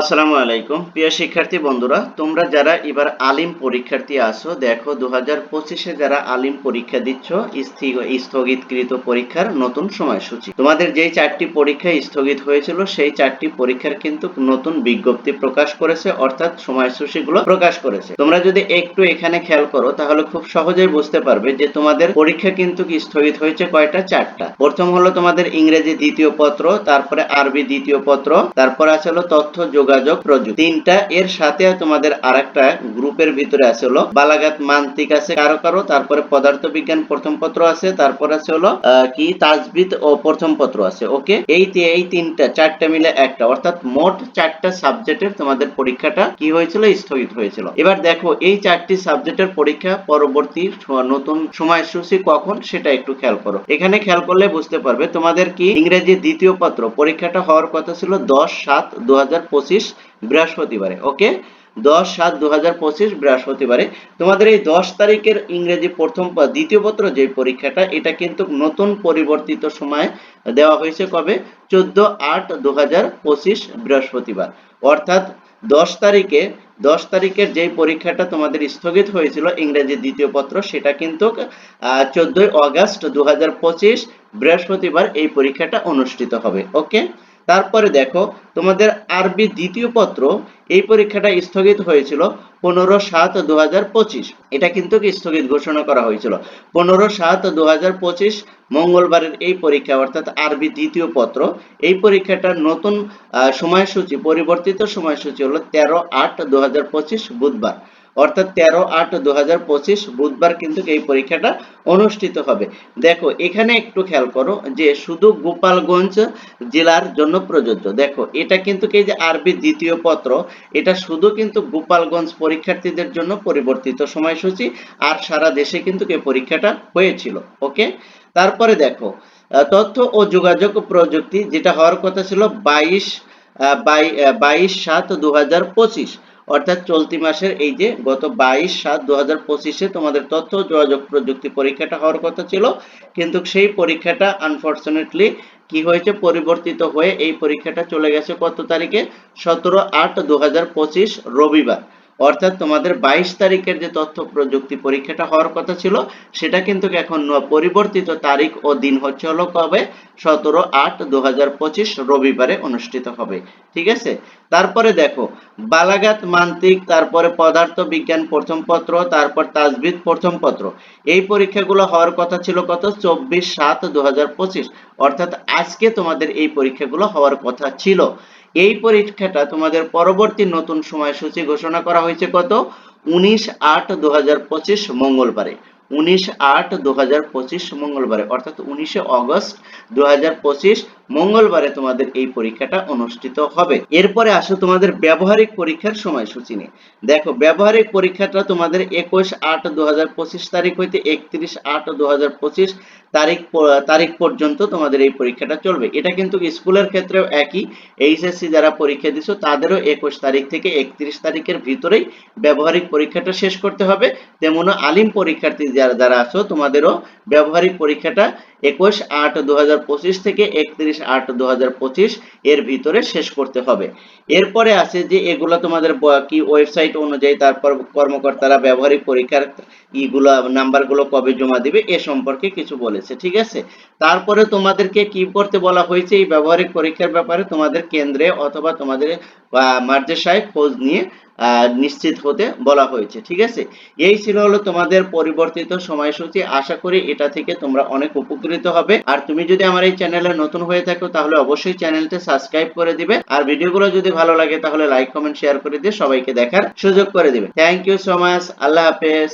আসসালামু আলাইকুম। প্রিয় শিক্ষার্থী বন্ধুরা, তোমরা যারা এবার আলিম পরীক্ষার্থী আসো দেখো দু হাজার পঁচিশে যারা আলিম পরীক্ষা দিচ্ছ স্থগিতকৃত পরীক্ষার নতুন সময়সূচি। তোমাদের যেই চারটি পরীক্ষা স্থগিত হয়েছিল, সেই চারটি পরীক্ষার কিন্তু নতুন বিজ্ঞপ্তি প্রকাশ করেছে, অর্থাৎ সময়সূচিগুলো প্রকাশ করেছে। তোমরা যদি একটু এখানে খেয়াল করো, তাহলে খুব সহজেই বুঝতে পারবে যে তোমাদের পরীক্ষা কিন্তু স্থগিত হয়েছে কয়টা? চারটা। প্রথম হলো তোমাদের ইংরেজি দ্বিতীয় পত্র, তারপরে আরবি দ্বিতীয় পত্র, তারপর আছে হলো তথ্য যোগাযোগ প্রযুক্তি। তিনটা, এর সাথে তোমাদের আরেকটা গ্রুপের ভিতরে আছে হলো বালাগাত মান্তিক আছে কারও কারও তারপরে পদার্থ বিজ্ঞান প্রথম পত্র আছে, তারপর আছে হলো কি তাজবিদ ও প্রথম পত্র আছে, ওকে? এই এই তিনটা, চারটা মিলে একটা, অর্থাৎ মোট চারটা সাবজেক্টের তোমাদের পরীক্ষাটা কি হয়েছিল? স্থগিত হয়েছিল। এবার দেখো, এই চারটি সাবজেক্টের পরীক্ষা পরবর্তী নতুন সময়সূচি কখন সেটা একটু খেয়াল করো। এখানে খেয়াল করলে বুঝতে পারবে তোমাদের কি ইংরেজি দ্বিতীয় পত্র পরীক্ষাটা হওয়ার কথা ছিল দশ সাত দু পঁচিশ বৃহস্পতিবারে, ওকে? দশ সাত দু হাজার পঁচিশ বৃহস্পতিবারে। তোমাদের এই দশ তারিখের ইংরেজি প্রথম দ্বিতীয় পত্র যে পরীক্ষাটা, এটা কিন্তু নতুন পরিবর্তিত সময় দেওয়া হয়েছে কবে? চোদ্দ আট দু হাজার পঁচিশ বৃহস্পতিবার। অর্থাৎ দশ তারিখে, দশ তারিখের যেই পরীক্ষাটা তোমাদের স্থগিত হয়েছিল ইংরেজি দ্বিতীয় পত্র, সেটা কিন্তু চোদ্দই অগস্ট দু হাজার পঁচিশ বৃহস্পতিবার এই পরীক্ষাটা অনুষ্ঠিত হবে, ওকে? তারপরে দেখো, তোমাদের আরবি দ্বিতীয় পত্র এই পরীক্ষাটা স্থগিত হয়েছিল পনেরো সাত দু এটা কিন্তু স্থগিত ঘোষণা করা হয়েছিল? পনেরো সাত দু হাজার পঁচিশ মঙ্গলবারের এই পরীক্ষা, অর্থাৎ আরবি দ্বিতীয় পত্র। এই পরীক্ষাটার নতুন সময়সূচি, পরিবর্তিত সময়সূচি হলো তেরো আট দু হাজার পঁচিশ বুধবার। অর্থাৎ তেরো আট দু বুধবার কিন্তু এই পরীক্ষাটা অনুষ্ঠিত হবে। দেখো, এখানে একটু খেয়াল করো যে শুধু গোপালগঞ্জ জেলার জন্য প্রযোজ্য। দেখো, এটা কিন্তু কি যে আরবি দ্বিতীয় পত্র, এটা শুধু কিন্তু গোপালগঞ্জ পরীক্ষার্থীদের জন্য পরিবর্তিত সময়সূচি আর সারা দেশে কিন্তু এই পরীক্ষাটা হয়েছিল, ওকে? তারপরে দেখো তথ্য ও যোগাযোগ প্রযুক্তি, যেটা হওয়ার কথা ছিল বাইশ বাইশ সাত দু অর্থাৎ চলতি মাসের এই যে গত বাইশ সাত দু হাজার পঁচিশে তোমাদের তথ্য, যোগাযোগ প্রযুক্তি পরীক্ষাটা হওয়ার কথা ছিল। কিন্তু সেই পরীক্ষাটা আনফর্চুনেটলি কি হয়েছে, পরিবর্তিত হয়ে এই পরীক্ষাটা চলে গেছে কত তারিখে? সতেরো আট দু হাজার পঁচিশ রবিবার। অর্থাৎ তোমাদের বাইশ তারিখের যে তথ্য প্রযুক্তি পরীক্ষাটা হওয়ার কথা ছিল, সেটা কিন্তু এখন পরিবর্তিত তারিখ ও দিন হচ্ছে হলো কবে? সতেরো আট দু রবিবারে অনুষ্ঠিত হবে। ঠিক আছে? তারপরে দেখো বালাগাত মান্তিক তারপরে পদার্থ বিজ্ঞান প্রথম পত্র, তারপর তাজবিদ প্রথম পত্র। এই পরীক্ষাগুলো হওয়ার কথা ছিল কত? চব্বিশ সাত দু অর্থাৎ আজকে তোমাদের এই পরীক্ষাগুলো হওয়ার কথা ছিল। এই পরীক্ষাটা তোমাদের পরবর্তী নতুন সময়সূচি ঘোষণা করা হয়েছে কত? উনিশ আট দু মঙ্গলবারে। উনিশ আট দু মঙ্গলবারে, অর্থাৎ উনিশে অগস্ট দু হাজার পঁচিশ মঙ্গলবারে তোমাদের এই পরীক্ষাটা অনুষ্ঠিত হবে। এরপরে আসো তোমাদের ব্যবহারিক পরীক্ষার সময়সূচি নিয়ে। দেখো, ব্যবহারিক পরীক্ষাটা তোমাদের একুশ আট দু তারিখ হইতে একত্রিশ আট দু তারিখ তারিখ পর্যন্ত তোমাদের এই পরীক্ষাটা চলবে। এটা কিন্তু স্কুলের ক্ষেত্রেও একই। এইচএসসি যারা পরীক্ষা দিছো, তাদেরও একুশ তারিখ থেকে একত্রিশ তারিখের ভিতরেই ব্যবহারিক পরীক্ষাটা শেষ করতে হবে। তেমন আলিম পরীক্ষার্থী যারা যারা আছো, তোমাদেরও ব্যবহারিক পরীক্ষাটা একুশ আট দু থেকে একত্রিশ আট দু এর ভিতরে শেষ করতে হবে। এরপরে আছে যে, এগুলো তোমাদের কি ওয়েবসাইট অনুযায়ী তারপর কর্মকর্তারা ব্যবহারিক পরীক্ষার ইগুলো, নাম্বারগুলো কবে জমা দিবে এ সম্পর্কে কিছু বলেছে, ঠিক আছে? তারপরে তোমাদেরকে কি করতে বলা হয়েছে, এই ব্যবহারিক পরীক্ষার ব্যাপারে তোমাদের কেন্দ্রে অথবা তোমাদের মাদ্রাসায় খোঁজ নিয়ে নিশ্চিত হতে বলা হয়েছে, ঠিক আছে? এই ছিল হলো তোমাদের পরিবর্তিত সময়সূচি। আশা করি এটা থেকে তোমরা অনেক উপকৃত হবে। আর তুমি যদি আমার এই চ্যানেলে নতুন হয়ে থাকো, তাহলে অবশ্যই চ্যানেলটা সাবস্ক্রাইব করে দিবে। আর ভিডিওগুলো যদি ভালো লাগে, তাহলে লাইক, কমেন্ট শেয়ার করে দিয়ে সবাইকে দেখার সুযোগ করে দিবে। থ্যাংক ইউ সো মাচ আল্লাহ হাফেজ।